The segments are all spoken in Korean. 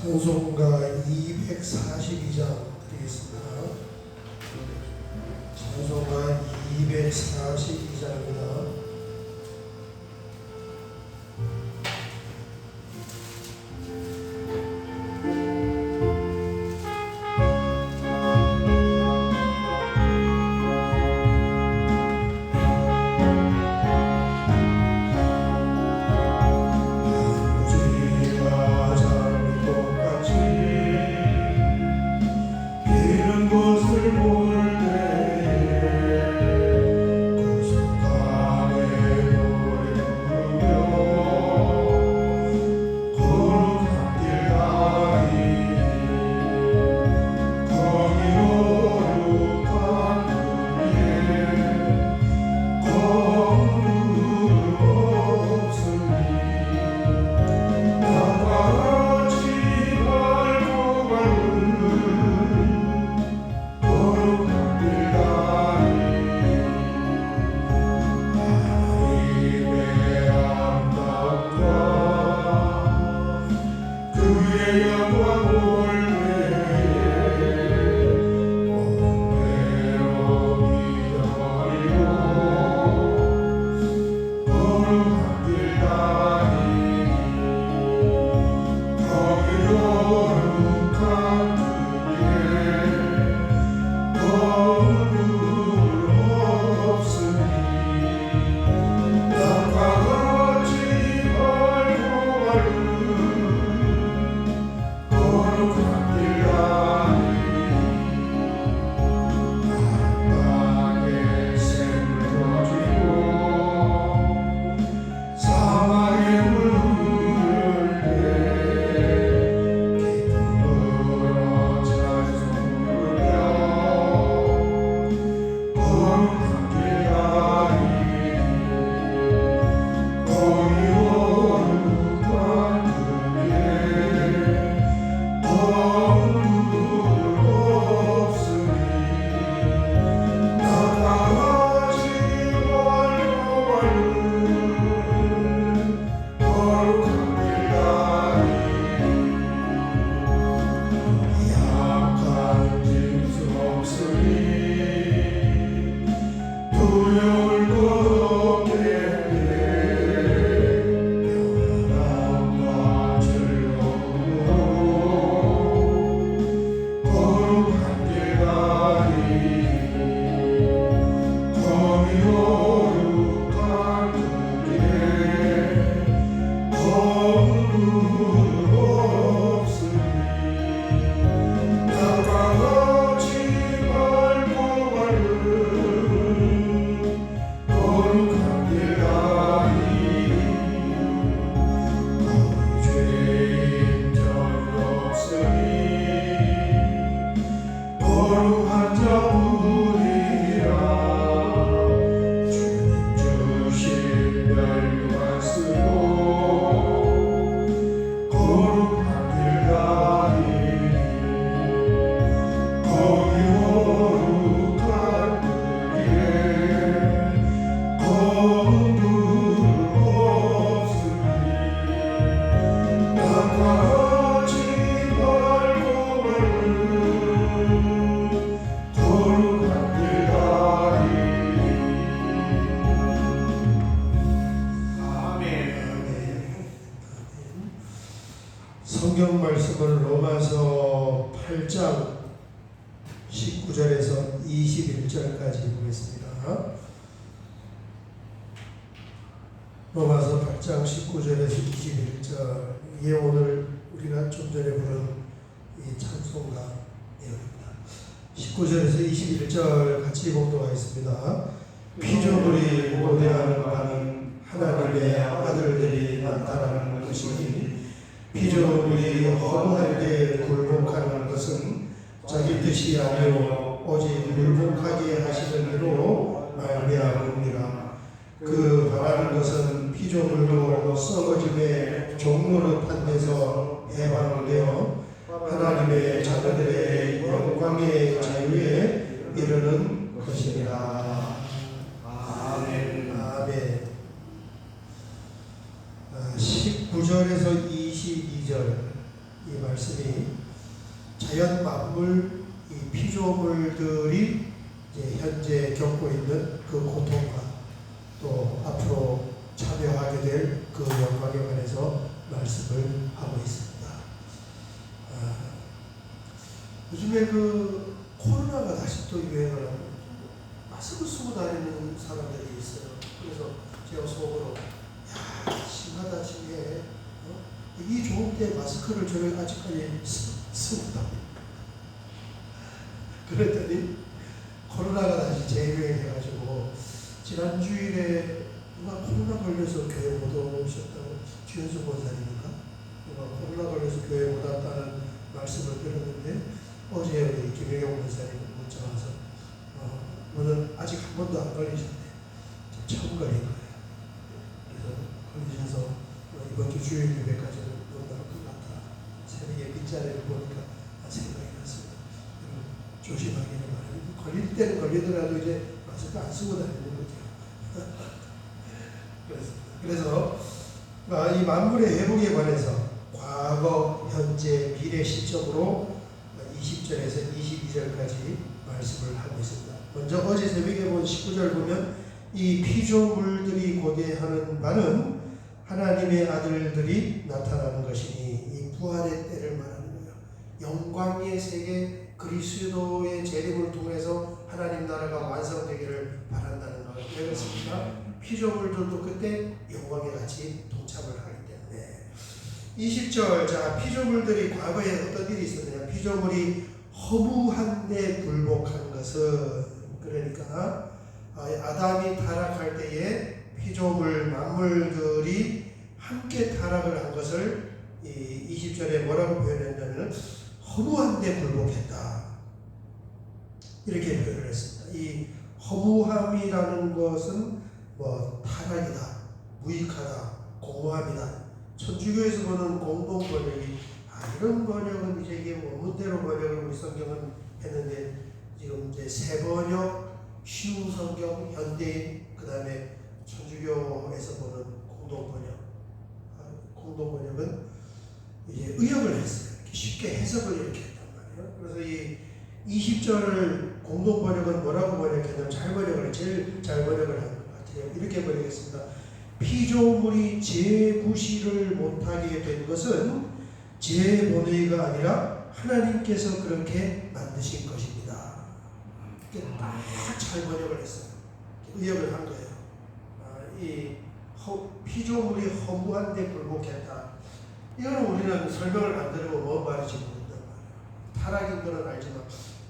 찬송가 242장 드리겠습니다. 찬송가 242장입니다. 성경 말씀을 로마서 8장 19절에서 21절까지 보겠습니다. 로마서 8장 19절에서 21절 이게 오늘 우리가 좀 전에 부른 이 찬송가 내용입니다. 19절에서 21절 같이 봉독하겠습니다. 피조물이 모대하는 바는 하나님의 아들들이 나타나는 것이니 피조물이 허무할 때 굴복하는 것은 자기 뜻이 아니요 오직 굴복하게 하시는 이로 말미암으니라 그 바라는 것은 피조물도 썩어짐의 종로를 판에서 해방되어 하나님의 자녀들의 영광의 자유에 이르는 것이니라 19절에서 22절 이 말씀이 자연 만물 이 피조물들이 현재 겪고 있는 그 고통과 또 앞으로 참여하게 될 그 영광에 관해서 말씀을 하고 있습니다. 아, 요즘에 그 코로나가 다시 또 유행을 하고 마스크 쓰고 다니는 사람들이 있어요. 그래서 제가 속으로 때 마스크를 저를 아직까지 쓰, 쓰고 다니. 그랬더니 코로나가 다시 재유행해가지고 지난 주일에 누가 코로나 걸려서 교회 못 오셨다고 주현수 권사님인가? 누가 코로나 걸려서 교회 못 왔다는 말씀을 들었는데 어제 우리 김영영 권사님 문자 와서 어, 오늘 아직 한 번도 안 걸리셨대. 처음 걸린 거예요 그래서 걸리셔서 어, 이번 주 주일 예배까지는 못 나올 것 같다 새벽에 빗자리를 보니까 아, 생각이 났습니다 여러분, 조심하기를 바랍니다 걸릴 때는 걸리더라도 이제 마스크 안 쓰고 다니는 거죠 그래서, 그래서 아, 이 만물의 회복에 관해서 과거, 현재, 미래 시점으로 20절에서 22절까지 말씀을 하고 있습니다. 먼저 어제 새벽에 본 19절 보면 이 피조물들이 고대하는 바는 하나님의 아들들이 나타나는 것이니 이 부활의 때를 말하는 거예요. 영광의 세계 그리스도의 재림을 통해서 하나님 나라가 완성되기를 바란다는 거예요. 왜 그렇습니까? 피조물들도 그때 영광에 같이 동참을 하기 때문에 20절 자 피조물들이 과거에 어떤 일이 있었느냐 피조물이 허무한데 불복한 것은 그러니까 아, 아담이 타락할 때에 피조물 만물들이 함께 타락을 한 것을 이 20절에 뭐라고 표현했냐면 허무한데 불복했다 이렇게 표현을 했습니다. 이 허무함이라는 것은 뭐 타락이다, 무익하다, 공허함이다. 천주교에서 보는 공동 번역이 아 이런 번역은 이제 이게 원문대로 번역을 우리 성경은 했는데 지금 이제 새 번역, 쉬운 성경, 현대인 그 다음에 천주교에서 보는 공동 번역, 아, 공동 번역은 이제 의역을 했어요. 쉽게 해석을 이렇게 했단 말이에요. 그래서 이 20절을 공동 번역은 뭐라고 번역했냐면 잘 번역을 제일 잘 번역을 한 같아요. 이렇게 번역했습니다. 피조물이 재구시를 못하게 된 것은 제 본의가 아니라 하나님께서 그렇게 만드신 것입니다. 이렇게 딱 잘 번역을 했어요. 의역을 한 거예요. 아, 이 허, 피조물이 허무한데 불복했다. 이거는 우리는 설명을 안 들으고 뭔 말인지 모른단 말이에요. 타락인 거는 알지만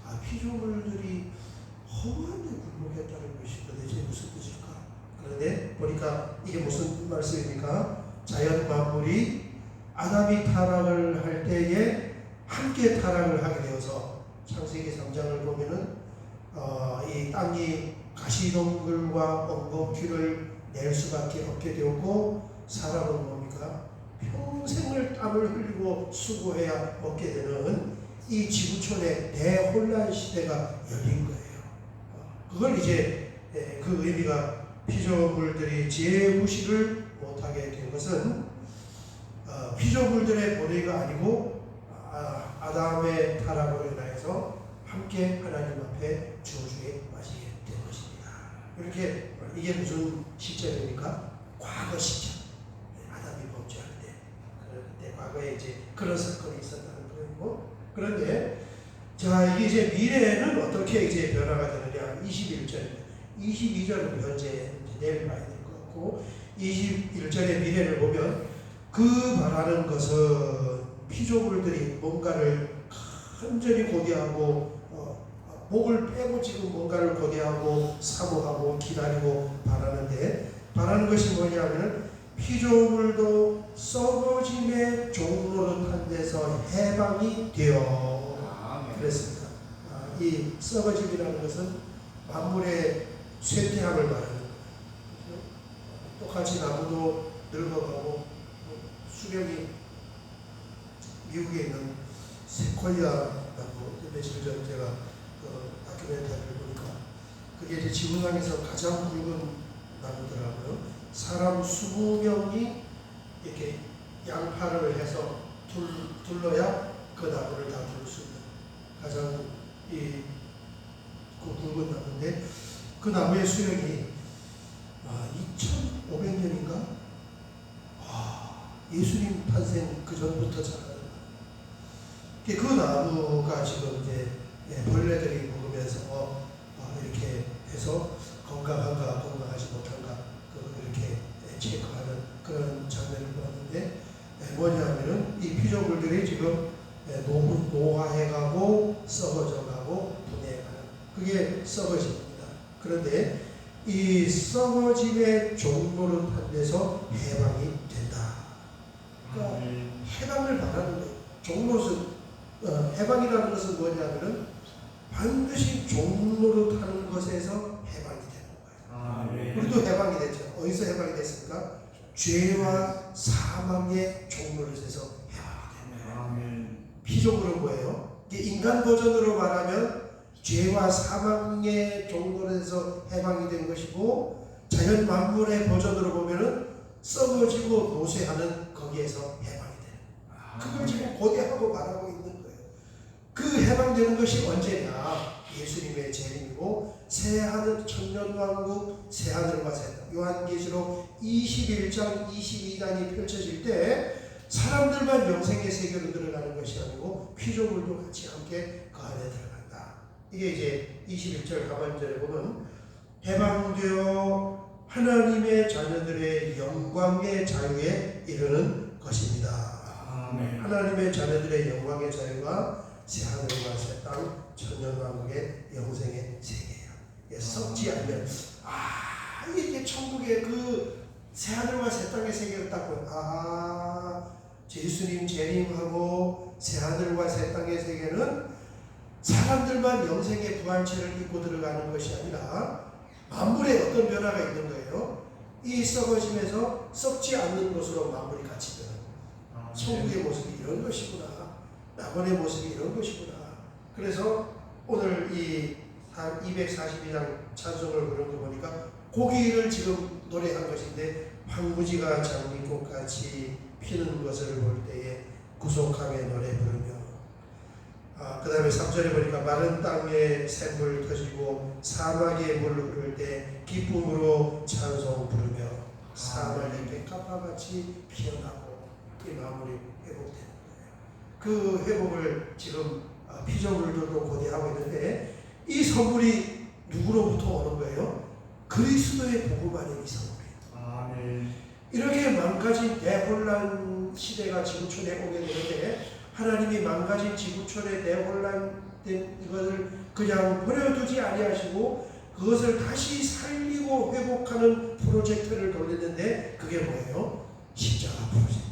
아, 피조물들이 허무한데 불복했다는 것이 도대체 무슨 뜻일까? 그런데 보니까 이게 무슨 말씀입니까? 자연 만물이 아담이 타락을 할 때에 함께 타락을 하게 되어서 창세기 3장을 보면은 어, 이 땅이 가시동굴과 엉겅퀴를 낼 수밖에 없게 되었고 사람은 뭡니까? 평생을 땀을 흘리고 수고해야 먹게 되는 이 지구촌의 대혼란 시대가 열린 거예요. 어, 그걸 이제 예, 그 의미가 피조물들이 재구시를 못하게 된 것은 어, 피조물들의 본의가 아니고 아, 아담의 타락으로 인하여서 함께 하나님 앞에 저주에 빠지게 된 것입니다. 이렇게 이게 무슨 시점입니까? 과거 시점. 아담이 범죄할 때 그때 과거에 이제 그런 사건이 있었다는 거고. 그런데 자 이게 이제 미래에는 어떻게 이제 변화가 되느냐. 21절. 22절은 현재 내일 봐야 될 것 같고 21절의 미래를 보면 그 바라는 것은 피조물들이 뭔가를 간절히 고대하고 어, 목을 빼고 지금 뭔가를 고대하고 사모하고 기다리고 바라는데 바라는 것이 뭐냐면 피조물도 썩어짐의 종로릇한 데서 해방이 되어 그랬습니다. 아, 이 썩어짐이라는 것은 만물의 쇠퇴함을 말하는. 똑같이 나무도 늙어가고 수령이 미국에 있는 나무 며칠 전 제가 그 다큐멘터리를 보니까 그게 이제 지구상에서 가장 굵은 나무더라고요. 사람 20명이 이렇게 양팔을 해서 둘, 둘러야 그 나무를 다 둘 수 있는 가장 이 나오는데 그 나무의 수령이 아, 2,500년인가? 아, 예수님 탄생 그 전부터 자라는 그 나무가 지금 이제 예, 벌레들이 먹으면서 어, 이렇게 해서 건강한가 건강하지 못한가 그 이렇게 예, 체크하는 그런 장면을 보았는데 예, 뭐냐면은 이 피조물들이 지금 예, 노, 노화해가고 썩어져가고 분해가는 그게 썩어집니다. 그런데 이 썩어짐의 종로를 판에서 해방이 된다. 그러니까 해방을 말하는 거예요. 종로는 어, 해방이라는 것은 뭐냐면은 반드시 종로를 타는 것에서 해방이 되는 거예요. 우리도 해방이 됐죠. 어디서 해방이 됐습니까? 죄와 사망의 종로에서 해방이 된 거예요. 피조물은 뭐예요? 인간 버전으로 말하면 죄와 사망의 종로에서 해방이 된 것이고 자연 만물의 버전으로 보면은 썩어지고 노쇠하는 거기에서 해방이 돼요. 그걸 지금 고대하고 말하고 있는 거예요. 그 해방되는 것이 언제냐? 예수님의 재림이고 새하늘 천년왕국 새하늘과 새 땅. 요한계시록 21장 22장이 펼쳐질 때 사람들만 영생의 세계로 들어가는 것이 아니고 피조물도 같이 함께 그 안에 들어간다. 이게 이제 21절 하반절에 보면 해방되어 하나님의 자녀들의 영광의 자유에 이르는 것입니다. 하나님의 자녀들의 영광의 자유가 새 하늘과 새 땅, 천년왕국의 영생의 세계예요. 예, 썩지 않으면 아 이게 천국의 그 새 하늘과 새 땅의 세계를 딱 보면 아 예수님 재림하고 새 하늘과 새 땅의 세계는 사람들만 영생의 부활체를 입고 들어가는 것이 아니라 만물에 어떤 변화가 있는 거예요. 이 썩어짐에서 썩지 않는 것으로 만물이 같이 변하고 천국의 모습이 이런 것이구나. 낙원의 모습이 이런 것이구나. 그래서 오늘 이 242장 찬송을 부른 거 보니까 고기를 지금 노래한 것인데 황무지가 장미꽃 같이 피는 것을 볼 때에 구속함의 노래 부르며 아, 그 다음에 3절에 보니까 마른 땅에 샘물 터지고 사막에 물 흐를 때 기쁨으로 찬송 부르며 사막이 백합화 같이 피어나고 이 마무리 회복되는 거예요. 그 회복을 지금 아, 피조물들도 고대하고 있는데 이 선물이 누구로부터 오는 거예요? 그리스도의 복음 안에 이 선물이에요. 이렇게 망가진 대혼란 시대가 지구촌에 오게 되는데 하나님이 망가진 지구촌의 대혼란된 이것을 그냥 버려두지 아니하시고 그것을 다시 살리고 회복하는 프로젝트를 돌리는데 그게 뭐예요? 십자가 프로젝트죠.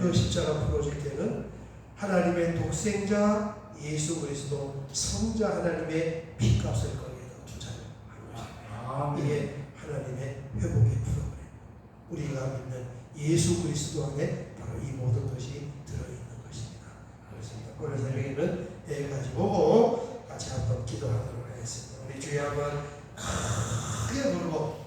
그 십자가 프로젝트는 하나님의 독생자 예수 그리스도 성자 하나님의 피값을 거기에다 투자를 한 것입니다. 이게 하나님의 회복의 프로그램. 우리가 믿는 예수 그리스도 안에 바로 이 모든 것이 들어있는 것입니다. 그렇습니다. 오늘 새벽에는 여기까지 보고 같이 한번 기도하도록 하겠습니다. 우리 주여 한번 크게 부르고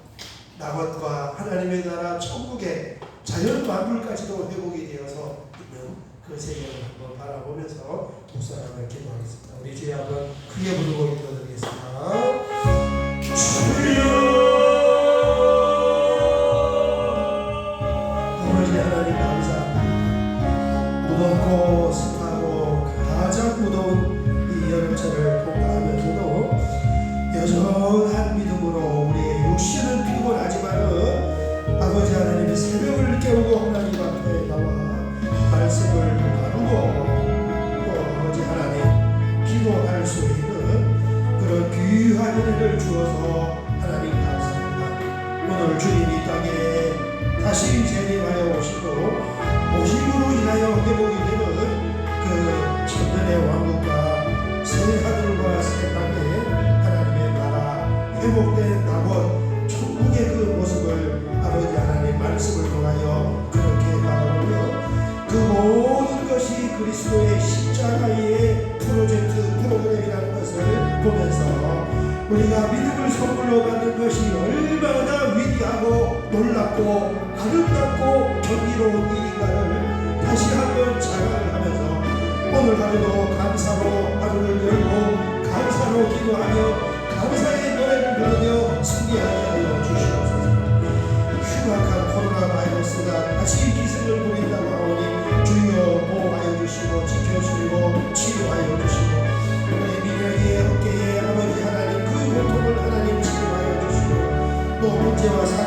나것과 하나님의 나라 천국의 자연 만물까지도 회복이 되어서 있는 그 세계를 한번 바라보면서 묵상하며 기도하겠습니다. 우리 주여 한번 크게 부르고 기도드리겠습니다. 아버 주님 이 땅에 다시 재림하여 오시고 오심으로 인하여 회복이 되는 그 천년의 왕국과 새 하늘과 새 땅에 하나님의 나라 회복된 낙원 천국의 그 모습을 아버지 하나님 말씀을 통하여 그렇게 바라보며 그 모든 것이 그리스도의 십자가의 프로젝트 프로그램이라는 것을 보면서 우리가 믿음을 선물로 받는 것이 얼마나 위대하고 놀랍고 아름답고 경이로운 일인가를 다시 한번 자각하면서 오늘 하루도 감사로 하루를 열고 감사로 기도하며 감사의 노래를 부르며 승리하게 하여 주시옵소서. 흉악한 코로나 바이러스가 다시 기승을 부린다고 하오니 まし。